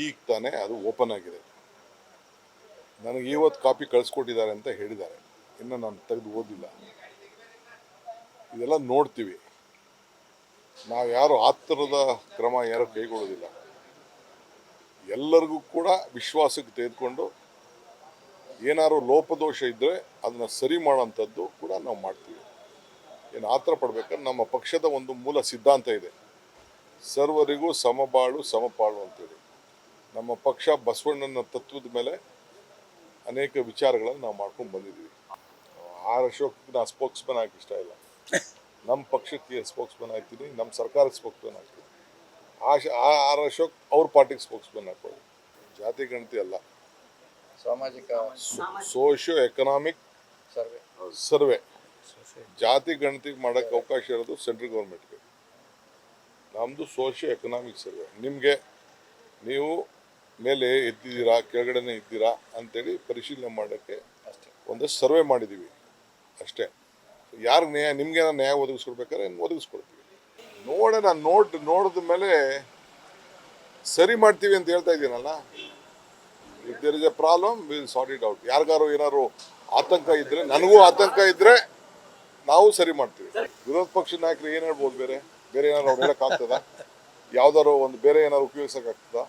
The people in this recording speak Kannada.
ಈಗ ತಾನೇ ಅದು ಓಪನ್ ಆಗಿದೆ. ನನಗೆ ಇವತ್ತು ಕಾಪಿ ಕಳಿಸ್ಕೊಟ್ಟಿದ್ದಾರೆ ಅಂತ ಹೇಳಿದ್ದಾರೆ. ಇನ್ನು ನಾನು ತೆಗೆದು ಓದಿಲ್ಲ. ಇದೆಲ್ಲ ನೋಡ್ತೀವಿ. ನಾವು ಯಾರು ಆ ಥರದ ಕ್ರಮ ಯಾರು ಕೈಗೊಳ್ಳೋದಿಲ್ಲ. ಎಲ್ಲರಿಗೂ ಕೂಡ ವಿಶ್ವಾಸಕ್ಕೆ ತೆಗೆದುಕೊಂಡು ಏನಾದ್ರು ಲೋಪದೋಷ ಇದ್ದರೆ ಅದನ್ನು ಸರಿ ಮಾಡೋಂಥದ್ದು ಕೂಡ ನಾವು ಮಾಡ್ತೀವಿ. ಏನು ಆತರ ಪಡ್ಬೇಕಾದ್ರೆ ನಮ್ಮ ಪಕ್ಷದ ಒಂದು ಮೂಲ ಸಿದ್ಧಾಂತ ಇದೆ. ಸರ್ವರಿಗೂ ಸಮಬಾಳು, ಸಮಪಾಳು ಅಂತೇಳಿ. ನಮ್ಮ ಪಕ್ಷ ಬಸವಣ್ಣನ ತತ್ವದ ಮೇಲೆ ಅನೇಕ ವಿಚಾರಗಳನ್ನು ನಾವು ಮಾಡ್ಕೊಂಡು ಬಂದಿದ್ದೀವಿ. ಆರ್ ಅಶೋಕ್ ನಾ ಸ್ಪೋಕ್ಸ್ಮನ್ ಆಗಕ್ಕೆ ಇಷ್ಟ ಇಲ್ಲ. ನಮ್ಮ ಪಕ್ಷಕ್ಕೆ ಸ್ಪೋಕ್ಸ್ಮನ್ ಆಗ್ತೀನಿ ನಮ್ಮ ಸರ್ಕಾರಕ್ಕೆ ಸ್ಪೋಕ್ಸ್ಮನ್ ಆಗ್ತೀನಿ. ಆಶ ಆ ಆರ್ ಅಶೋಕ್ ಅವ್ರ ಪಾರ್ಟಿಗೆ ಸ್ಪೋಕ್ಸ್ಮನ್ ಹಾಕೊಳ್ಳಿ ಜಾತಿ ಗಣತಿ ಅಲ್ಲ. ಸಾಮಾಜಿಕ ಸೋಷಿಯೋ ಎಕನಾಮಿಕ್ ಸರ್ವೆ. ಸರ್ವೆ. ಜಾತಿ ಗಣತಿ ಮಾಡೋಕ್ಕೆ ಅವಕಾಶ ಇರೋದು ಸೆಂಟ್ರಲ್ ಗೌರ್ಮೆಂಟ್ಗೆ ನಮ್ಮದು ಸೋಷಿಯೋ ಎಕನಾಮಿಕ್ ಸರ್ವೆ. ನಿಮಗೆ ನೀವು ಮೇಲೆ ಎತ್ತಿದ್ದೀರಾ ಕೆಳಗಡೆನೇ ಇದ್ದೀರಾ ಅಂತೇಳಿ ಪರಿಶೀಲನೆ ಮಾಡೋಕ್ಕೆ ಅಷ್ಟೇ ಒಂದಷ್ಟು ಸರ್ವೆ ಮಾಡಿದ್ದೀವಿ ಅಷ್ಟೇ. ಯಾರಿಗೆ ನ್ಯಾಯ ನಿಮ್ಗೆ ನ್ಯಾಯ ಒದಗಿಸ್ಕೊಡ್ಬೇಕಾದ್ರೆ ಒದಗಿಸ್ಕೊಡ್ತೀವಿ. ನೋಡೋಣ ನೋಡ್ ನೋಡಿದ ಮೇಲೆ ಸರಿ ಮಾಡ್ತೀವಿ ಅಂತ ಹೇಳ್ತಾ ಇದ್ದೀನಲ್ಲ? If there is a problem will sort it out ಯಾರಿಗಾರು ಏನಾದ್ರು ಆತಂಕ ಇದ್ರೆ ನನಗೂ ಆತಂಕ ಇದ್ರೆ ನಾವು ಸರಿ ಮಾಡ್ತೀವಿ. ವಿರೋಧ ಪಕ್ಷ ನಾಯಕರು ಏನು ಹೇಳ್ಬೋದು ಬೇರೆ? ಬೇರೆ ಏನಾದ್ರು ಅವ್ರು ಹೇಳಕ್ಕಾಗ್ತದ ಯಾವ್ದಾರು ಒಂದು ಬೇರೆ ಏನಾದ್ರು ಉಪಯೋಗಿಸಕ್ಕಾಗ್ತದ